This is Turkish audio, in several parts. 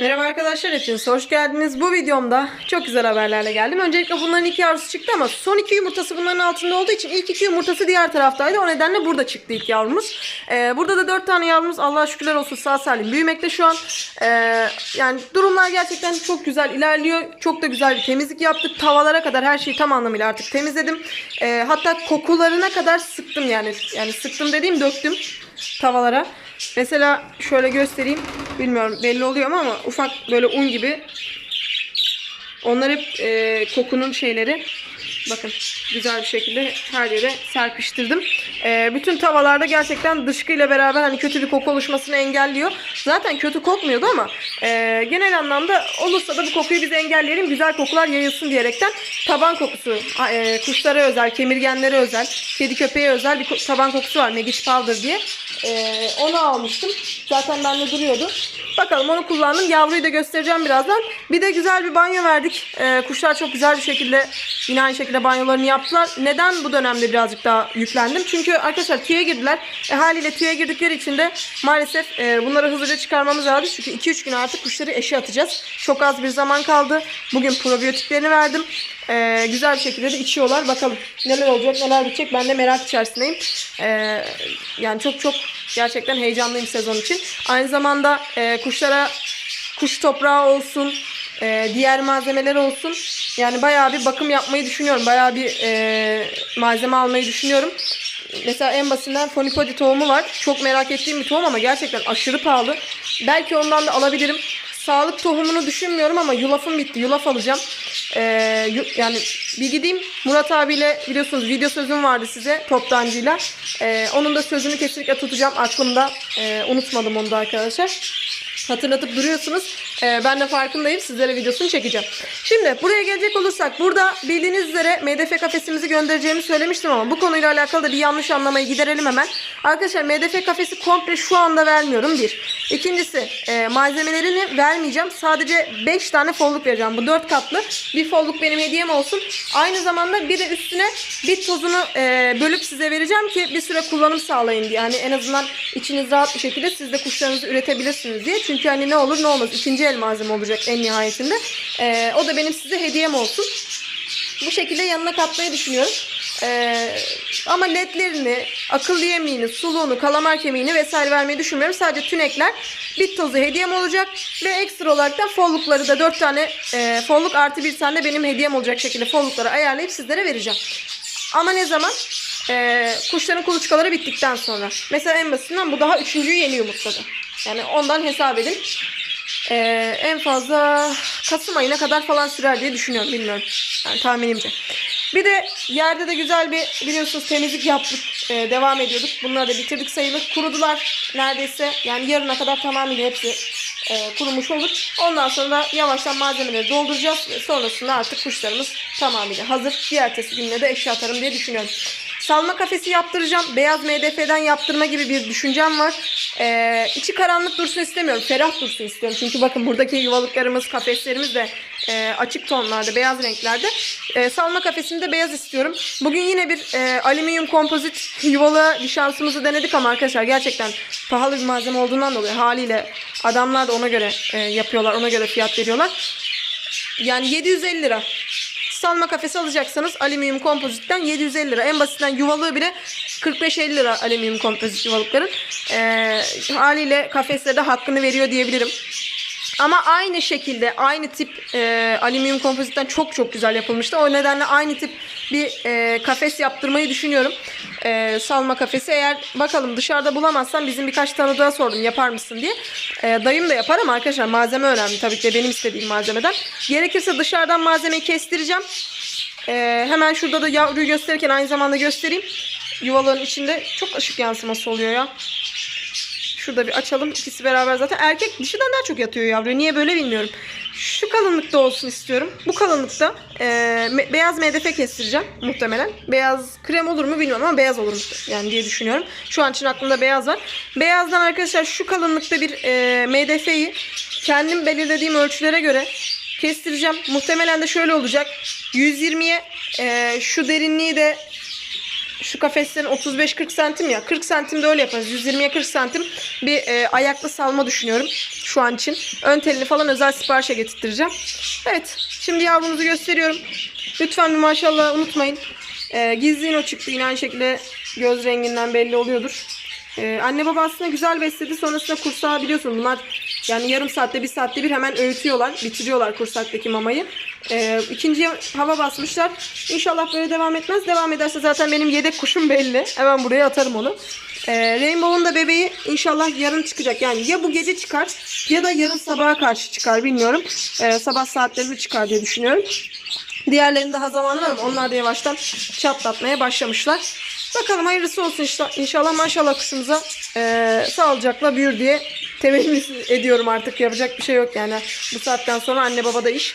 Merhaba arkadaşlar hepiniz hoş geldiniz. Bu videomda çok güzel haberlerle geldim. Öncelikle bunların iki yavrusu çıktı ama son iki yumurtası bunların altında olduğu için ilk iki yumurtası diğer taraftaydı. O nedenle burada çıktı ilk yavrumuz. Ee, burada da dört tane yavrumuz Allah'a şükürler olsun sağ salim büyümekte şu an. Ee, yani durumlar gerçekten çok güzel ilerliyor. Çok da güzel bir temizlik yaptık. Tavalara kadar her şeyi tam anlamıyla artık temizledim. Ee, hatta kokularına kadar sıktım yani. Yani sıktım dediğim döktüm tavalara. Mesela şöyle göstereyim. Bilmiyorum belli oluyor mu ama ufak böyle un gibi. Onlar hep e, kokunun şeyleri. Bakın güzel bir şekilde her yere serpiştirdim. E, bütün tavalarda gerçekten dışkıyla beraber hani kötü bir koku oluşmasını engelliyor. Zaten kötü kokmuyordu ama e, genel anlamda olursa da bu kokuyu biz engelleyelim. Güzel kokular yayılsın diyerekten taban kokusu e, kuşlara özel, kemirgenlere özel, kedi köpeğe özel bir taban kokusu var. Magic Powder diye. E, onu almıştım. Zaten bende duruyordu. Bakalım onu kullandım. Yavruyu da göstereceğim birazdan. Bir de güzel bir banyo verdik. Ee, kuşlar çok güzel bir şekilde yine aynı şekilde banyolarını yaptılar. Neden bu dönemde birazcık daha yüklendim? Çünkü arkadaşlar tüye girdiler. E, haliyle tüye girdikleri için de maalesef e, bunları hızlıca çıkarmamız lazım. Çünkü 2-3 gün artık kuşları eşe atacağız. Çok az bir zaman kaldı. Bugün probiyotiklerini verdim. Ee, güzel bir şekilde de içiyorlar. Bakalım neler olacak neler bitecek. Ben de merak içerisindeyim. Ee, yani çok çok gerçekten heyecanlıyım sezon için. Aynı zamanda e, kuşlara kuş toprağı olsun, e, diğer malzemeler olsun. Yani bayağı bir bakım yapmayı düşünüyorum. Bayağı bir e, malzeme almayı düşünüyorum. Mesela en basitinden fonipodi tohumu var. Çok merak ettiğim bir tohum ama gerçekten aşırı pahalı. Belki ondan da alabilirim. Sağlık tohumunu düşünmüyorum ama yulafım bitti. Yulaf alacağım. Ee, yani bir gideyim Murat abiyle biliyorsunuz video sözüm vardı size toptancıyla. Ee, onun da sözünü kesinlikle tutacağım aklımda. Ee, unutmadım onu da arkadaşlar. Hatırlatıp duruyorsunuz. Ee, ben de farkındayım. Sizlere videosunu çekeceğim. Şimdi buraya gelecek olursak burada bildiğiniz üzere MDF kafesimizi göndereceğimi söylemiştim ama bu konuyla alakalı da bir yanlış anlamayı giderelim hemen. Arkadaşlar MDF kafesi komple şu anda vermiyorum bir. İkincisi e, malzemelerini vermeyeceğim. Sadece 5 tane folluk vereceğim. Bu 4 katlı. Bir folluk benim hediyem olsun. Aynı zamanda bir de üstüne bit tozunu e, bölüp size vereceğim ki bir süre kullanım sağlayın diye. Hani en azından içiniz rahat bir şekilde siz de kuşlarınızı üretebilirsiniz diye. Çünkü hani ne olur ne olmaz. ikinci el malzeme olacak en nihayetinde. E, o da benim size hediyem olsun. Bu şekilde yanına katmayı düşünüyorum. Ee, ama ledlerini, akıllı yemeğini, suluğunu, kalamar kemiğini vesaire vermeyi düşünmüyorum. Sadece tünekler, bit tozu hediyem olacak. Ve ekstra olarak da follukları da 4 tane e, folluk artı bir tane de benim hediyem olacak şekilde follukları ayarlayıp sizlere vereceğim. Ama ne zaman? Ee, kuşların kuluçkaları bittikten sonra. Mesela en basitinden bu daha üçüncüyü yeni yumurtladı. Yani ondan hesap edin. Ee, en fazla Kasım ayına kadar falan sürer diye düşünüyorum. Bilmiyorum. Yani tahminimce. Bir de yerde de güzel bir biliyorsunuz temizlik yaptık. Ee, devam ediyorduk. Bunları da bitirdik sayılır. Kurudular neredeyse. Yani yarına kadar tamamıyla hepsi e, kurumuş olur. Ondan sonra da yavaştan malzemeleri dolduracağız. Ve sonrasında artık kuşlarımız tamamıyla hazır. Bir ertesi gününe de eşya atarım diye düşünüyorum. Salma kafesi yaptıracağım. Beyaz MDF'den yaptırma gibi bir düşüncem var. Ee, içi karanlık dursun istemiyorum. Ferah dursun istiyorum. Çünkü bakın buradaki yuvalıklarımız, kafeslerimiz de e, açık tonlarda, beyaz renklerde. E, salma kafesini de beyaz istiyorum. Bugün yine bir e, alüminyum kompozit yuvalı bir şansımızı denedik ama arkadaşlar gerçekten pahalı bir malzeme olduğundan dolayı haliyle adamlar da ona göre e, yapıyorlar. Ona göre fiyat veriyorlar. Yani 750 lira. Salma kafesi alacaksanız alüminyum kompozitten 750 lira. En basitinden yuvalığı bile 45-50 lira alüminyum kompozit yuvalıkların. Ee, haliyle kafeslerde hakkını veriyor diyebilirim. Ama aynı şekilde aynı tip e, alüminyum kompozitten çok çok güzel yapılmıştı. O nedenle aynı tip bir e, kafes yaptırmayı düşünüyorum. E, salma kafesi. Eğer bakalım dışarıda bulamazsam bizim birkaç tanıdığa sordum yapar mısın diye. E, dayım da yapar ama arkadaşlar malzeme önemli tabii ki benim istediğim malzemeden. Gerekirse dışarıdan malzemeyi kestireceğim. E, hemen şurada da yavruyu gösterirken aynı zamanda göstereyim. Yuvaların içinde çok ışık yansıması oluyor ya. Şurada bir açalım. İkisi beraber zaten. Erkek dişiden daha çok yatıyor yavru. Niye böyle bilmiyorum. Şu kalınlıkta olsun istiyorum. Bu kalınlıkta e, me- beyaz MDF kestireceğim muhtemelen. Beyaz krem olur mu bilmiyorum ama beyaz olur yani diye düşünüyorum. Şu an için aklımda beyaz var. Beyazdan arkadaşlar şu kalınlıkta bir e, MDF'yi kendim belirlediğim ölçülere göre kestireceğim. Muhtemelen de şöyle olacak. 120'ye e, şu derinliği de şu kafeslerin 35-40 santim ya. 40 santim de öyle yaparız. 120'ye 40 santim bir e, ayaklı salma düşünüyorum. Şu an için. Ön telini falan özel siparişe getirttireceğim. Evet. Şimdi yavrumuzu gösteriyorum. Lütfen bir maşallah unutmayın. Ee, gizliğin o çıktı. Yine aynı şekilde göz renginden belli oluyordur. Ee, anne baba aslında güzel besledi. Sonrasında kursağı biliyorsun bunlar yani yarım saatte bir saatte bir hemen öğütüyorlar. Bitiriyorlar kursaktaki mamayı. Ee, ikinciye hava basmışlar. İnşallah böyle devam etmez. Devam ederse zaten benim yedek kuşum belli. Hemen buraya atarım onu. Ee, Rainbow'un da bebeği inşallah yarın çıkacak. Yani ya bu gece çıkar ya da yarın sabaha karşı çıkar bilmiyorum. Ee, sabah saatlerinde çıkar diye düşünüyorum. Diğerlerinin daha zamanı var ama onlar da yavaştan çatlatmaya başlamışlar. Bakalım hayırlısı olsun işte. İnşallah maşallah kuşumuza eee sağlıcakla büyür diye temenni ediyorum artık. Yapacak bir şey yok yani. Bu saatten sonra anne baba da iş.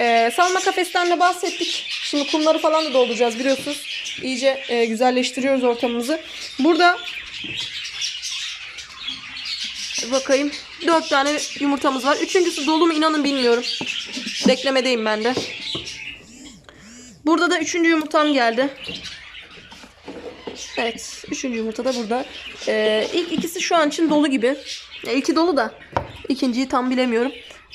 Eee salma kafesten de bahsettik. Şimdi kumları falan da dolduracağız biliyorsunuz. İyice eee, güzelleştiriyoruz ortamımızı. Burada bakayım. Dört tane yumurtamız var. Üçüncüsü dolu mu inanın bilmiyorum. Beklemedeyim ben de. Burada da üçüncü yumurtam geldi. Evet. Üçüncü yumurta da burada. Ee, ilk ikisi şu an için dolu gibi. Ya, ilki dolu da. ikinciyi tam bilemiyorum.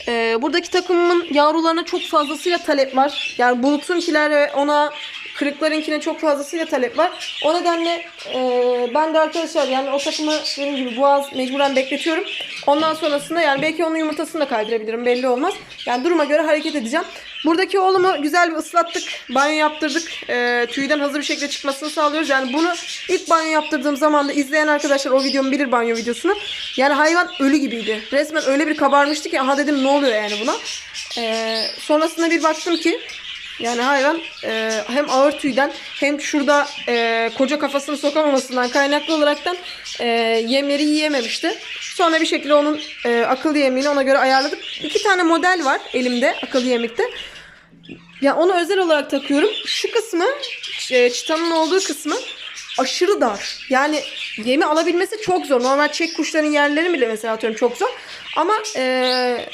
Ee, buradaki takımımın yavrularına çok fazlasıyla talep var. Yani Bulut'unkiler ona Kırıklarınkine çok fazlasıyla talep var. O nedenle e, ben de arkadaşlar yani o takımı dediğim gibi boğaz mecburen bekletiyorum. Ondan sonrasında yani belki onun yumurtasını da kaydırabilirim belli olmaz. Yani duruma göre hareket edeceğim. Buradaki oğlumu güzel bir ıslattık. Banyo yaptırdık. E, tüyden hazır bir şekilde çıkmasını sağlıyoruz. Yani bunu ilk banyo yaptırdığım zaman da izleyen arkadaşlar o videomu bilir banyo videosunu. Yani hayvan ölü gibiydi. Resmen öyle bir kabarmıştı ki aha dedim ne oluyor yani buna. E, sonrasında bir baktım ki yani hayvan e, hem ağır tüyden hem şurada e, koca kafasını sokamamasından kaynaklı olaraktan e, yemleri yiyememişti. Sonra bir şekilde onun e, akıllı yemini ona göre ayarladık. İki tane model var elimde akıllı yemekte. Ya onu özel olarak takıyorum. Şu kısmı e, çıtanın olduğu kısmı aşırı dar. Yani yemi alabilmesi çok zor. Normal çek kuşların yerleri bile mesela atıyorum çok zor. Ama e,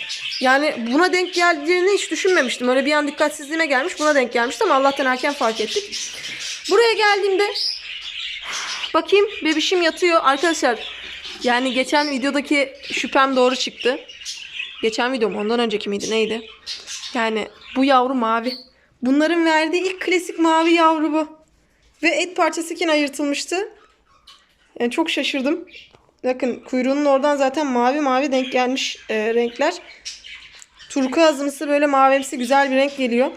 yani buna denk geldiğini hiç düşünmemiştim. Öyle bir an dikkatsizliğime gelmiş. Buna denk gelmişti ama Allah'tan erken fark ettik. Buraya geldiğimde bakayım bebişim yatıyor. Arkadaşlar yani geçen videodaki şüphem doğru çıktı. Geçen videom ondan önceki miydi neydi? Yani bu yavru mavi. Bunların verdiği ilk klasik mavi yavru bu. Ve et parçası iken ayırtılmıştı. Yani çok şaşırdım. Bakın kuyruğunun oradan zaten mavi mavi denk gelmiş e, renkler. Turkuazımsı böyle mavimsi güzel bir renk geliyor.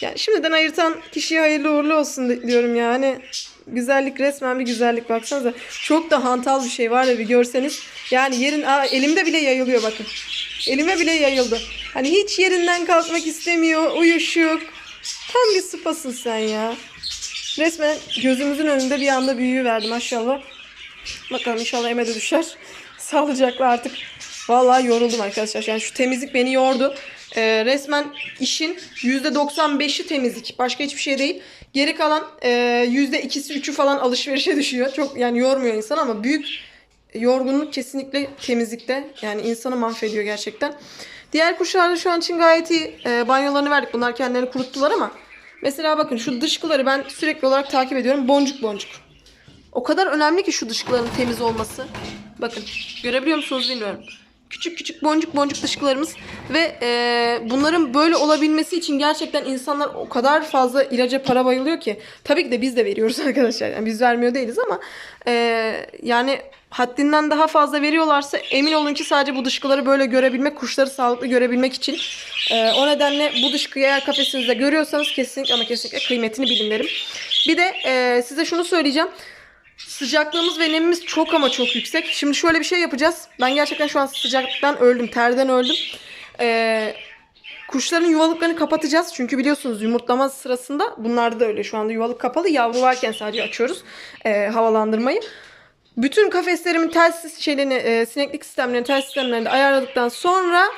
Yani şimdiden ayırtan kişiye hayırlı uğurlu olsun di- diyorum yani. Güzellik resmen bir güzellik baksanıza. Çok da hantal bir şey var ya bir görseniz. Yani yerin aa, elimde bile yayılıyor bakın. Elime bile yayıldı. Hani hiç yerinden kalkmak istemiyor. Uyuşuk. Tam bir sıpasın sen ya. Resmen gözümüzün önünde bir anda büyüyü verdi maşallah. Bakalım inşallah Eme de düşer. Sağlıcakla artık. Vallahi yoruldum arkadaşlar. Yani şu temizlik beni yordu. Ee, resmen işin %95'i temizlik. Başka hiçbir şey değil. Geri kalan e, %2'si 3'ü falan alışverişe düşüyor. Çok yani yormuyor insan ama büyük yorgunluk kesinlikle temizlikte. Yani insanı mahvediyor gerçekten. Diğer kuşlarda şu an için gayet iyi. E, banyolarını verdik. Bunlar kendilerini kuruttular ama mesela bakın şu dışkıları ben sürekli olarak takip ediyorum. Boncuk boncuk. O kadar önemli ki şu dışkıların temiz olması. Bakın görebiliyor musunuz bilmiyorum. Küçük küçük boncuk boncuk dışkılarımız ve e, bunların böyle olabilmesi için gerçekten insanlar o kadar fazla ilaca para bayılıyor ki. Tabii ki de biz de veriyoruz arkadaşlar. Yani biz vermiyor değiliz ama e, yani haddinden daha fazla veriyorlarsa emin olun ki sadece bu dışkıları böyle görebilmek, kuşları sağlıklı görebilmek için. E, o nedenle bu dışkıyı eğer kafesinizde görüyorsanız kesinlikle ama kesinlikle kıymetini bilin derim. Bir de e, size şunu söyleyeceğim. Sıcaklığımız ve nemimiz çok ama çok yüksek. Şimdi şöyle bir şey yapacağız. Ben gerçekten şu an sıcaktan öldüm. Terden öldüm. Ee, kuşların yuvalıklarını kapatacağız. Çünkü biliyorsunuz yumurtlama sırasında bunlarda da öyle. Şu anda yuvalık kapalı. Yavru varken sadece açıyoruz ee, havalandırmayı. Bütün kafeslerimin telsiz şeylerini, e, sineklik sistemlerini, tel sistemlerini ayarladıktan sonra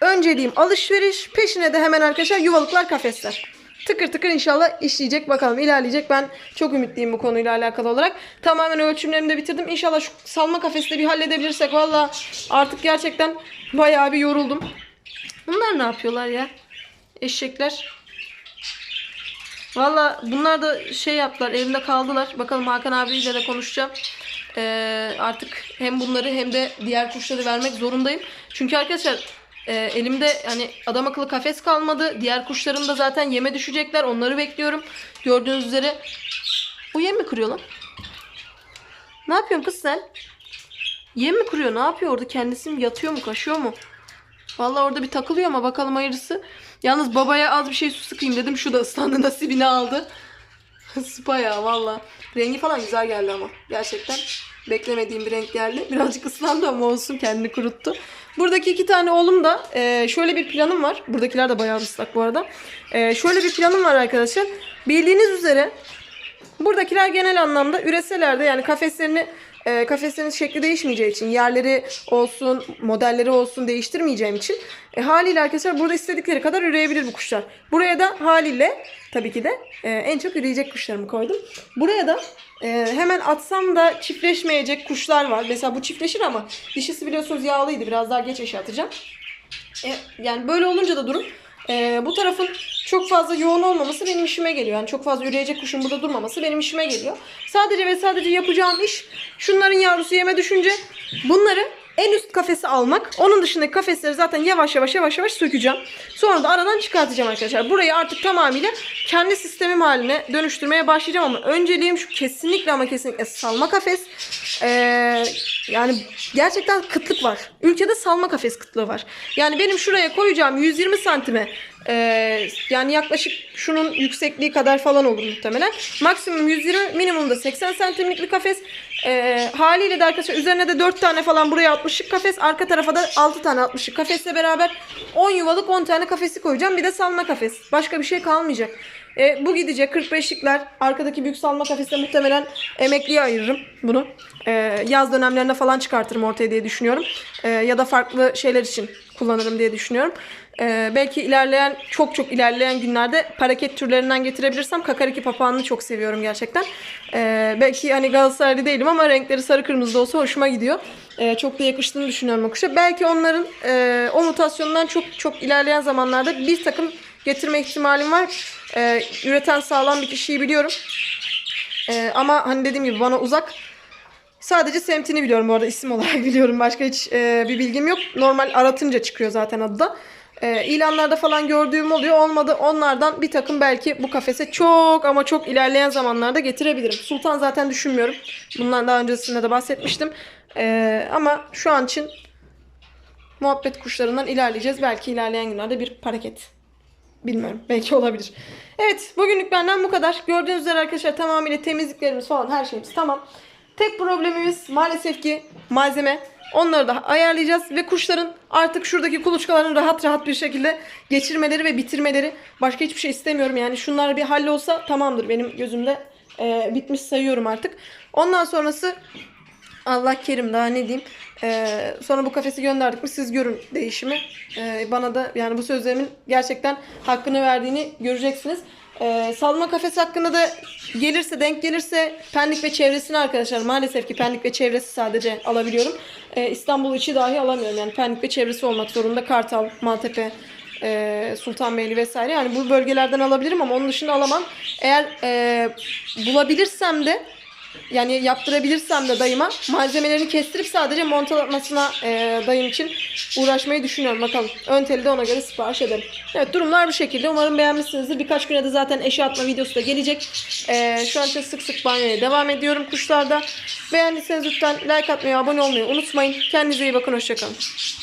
önceliğim alışveriş. Peşine de hemen arkadaşlar yuvalıklar kafesler. Tıkır tıkır inşallah işleyecek bakalım ilerleyecek. Ben çok ümitliyim bu konuyla alakalı olarak. Tamamen ölçümlerimi de bitirdim. İnşallah şu salma kafesleri bir halledebilirsek valla artık gerçekten bayağı bir yoruldum. Bunlar ne yapıyorlar ya? Eşekler. Valla bunlar da şey yaptılar evimde kaldılar. Bakalım Hakan abiyle de konuşacağım. e, artık hem bunları hem de diğer kuşları vermek zorundayım. Çünkü arkadaşlar e, elimde hani adam akıllı kafes kalmadı. Diğer kuşlarım da zaten yeme düşecekler. Onları bekliyorum. Gördüğünüz üzere. Bu yem mi kırıyor lan? Ne yapıyorsun kız sen? Yem mi kuruyor? Ne yapıyor orada? Kendisi mi yatıyor mu? Kaşıyor mu? Vallahi orada bir takılıyor ama bakalım hayırlısı. Yalnız babaya az bir şey su sıkayım dedim. Şu da ıslandı nasibini aldı. Sıpa ya valla. Rengi falan güzel geldi ama. Gerçekten beklemediğim bir renk geldi. Birazcık ıslandı ama olsun kendini kuruttu. Buradaki iki tane oğlum da e, şöyle bir planım var. Buradakiler de bayağı ıslak bu arada. E, şöyle bir planım var arkadaşlar. Bildiğiniz üzere Buradakiler genel anlamda üreseler de yani kafeslerini e, kafeslerin şekli değişmeyeceği için yerleri olsun modelleri olsun değiştirmeyeceğim için e, haliyle arkadaşlar burada istedikleri kadar üreyebilir bu kuşlar. Buraya da haliyle tabii ki de e, en çok üreyecek kuşlarımı koydum. Buraya da e, hemen atsam da çiftleşmeyecek kuşlar var. Mesela bu çiftleşir ama dişisi biliyorsunuz yağlıydı. Biraz daha geç eşe atacağım. E, yani böyle olunca da durum e, bu tarafın çok fazla yoğun olmaması benim işime geliyor. Yani çok fazla üreyecek kuşun burada durmaması benim işime geliyor. Sadece ve sadece yapacağım iş şunların yavrusu yeme düşünce bunları en üst kafesi almak. Onun dışındaki kafesleri zaten yavaş yavaş yavaş yavaş sökeceğim. Sonra da aradan çıkartacağım arkadaşlar. Burayı artık tamamıyla kendi sistemim haline dönüştürmeye başlayacağım ama önceliğim şu kesinlikle ama kesinlikle salma kafes. Ee, yani gerçekten kıtlık var. Ülkede salma kafes kıtlığı var. Yani benim şuraya koyacağım 120 santime ee, yani yaklaşık şunun yüksekliği kadar falan olur muhtemelen. Maksimum 120 minimumda 80 santimlik bir kafes. Ee, haliyle de arkadaşlar üzerine de 4 tane falan buraya 60'lık kafes. Arka tarafa da 6 tane 60'lık kafesle beraber 10 yuvalık 10 tane kafesi koyacağım. Bir de salma kafes. Başka bir şey kalmayacak. E, bu gidecek 45'likler. Arkadaki büyük salma kafeste muhtemelen emekliye ayırırım bunu. E, yaz dönemlerinde falan çıkartırım ortaya diye düşünüyorum. E, ya da farklı şeyler için kullanırım diye düşünüyorum. E, belki ilerleyen çok çok ilerleyen günlerde paraket türlerinden getirebilirsem kakariki papağanını çok seviyorum gerçekten. E, belki hani Galatasaraylı değilim ama renkleri sarı kırmızı olsa hoşuma gidiyor. E, çok da yakıştığını düşünüyorum o kuşa. Belki onların e, o mutasyondan çok çok ilerleyen zamanlarda bir takım getirme ihtimalim var. Ee, üreten sağlam bir kişiyi biliyorum. Ee, ama hani dediğim gibi bana uzak. Sadece semtini biliyorum bu arada isim olarak biliyorum. Başka hiç e, bir bilgim yok. Normal aratınca çıkıyor zaten adı da. E, ilanlarda falan gördüğüm oluyor. Olmadı onlardan bir takım belki bu kafese çok ama çok ilerleyen zamanlarda getirebilirim. Sultan zaten düşünmüyorum. Bundan daha öncesinde de bahsetmiştim. E, ama şu an için muhabbet kuşlarından ilerleyeceğiz. Belki ilerleyen günlerde bir paraket Bilmiyorum. Belki olabilir. Evet. Bugünlük benden bu kadar. Gördüğünüz üzere arkadaşlar tamamıyla temizliklerimiz falan her şeyimiz tamam. Tek problemimiz maalesef ki malzeme. Onları da ayarlayacağız ve kuşların artık şuradaki kuluçkalarını rahat rahat bir şekilde geçirmeleri ve bitirmeleri. Başka hiçbir şey istemiyorum yani. Şunlar bir hallolsa tamamdır benim gözümde. e, bitmiş sayıyorum artık. Ondan sonrası Allah kerim daha ne diyeyim. Ee, sonra bu kafesi gönderdik mi siz görün değişimi. Ee, bana da yani bu sözlerimin gerçekten hakkını verdiğini göreceksiniz. Ee, salma kafesi hakkında da gelirse denk gelirse Pendik ve çevresini arkadaşlar maalesef ki Pendik ve çevresi sadece alabiliyorum. Ee, İstanbul içi dahi alamıyorum yani Pendik ve çevresi olmak zorunda. Kartal, Maltepe, e, Sultanbeyli vesaire. Yani bu bölgelerden alabilirim ama onun dışında alamam. Eğer e, bulabilirsem de yani yaptırabilirsem de dayıma malzemelerini kestirip sadece montalamasına e, dayım için uğraşmayı düşünüyorum. Bakalım. Ön teli de ona göre sipariş ederim. Evet durumlar bu şekilde. Umarım beğenmişsinizdir. Birkaç güne de zaten eşe atma videosu da gelecek. E, şu an için sık sık banyoya devam ediyorum kuşlarda. Beğendiyseniz lütfen like atmayı, abone olmayı unutmayın. Kendinize iyi bakın. Hoşçakalın.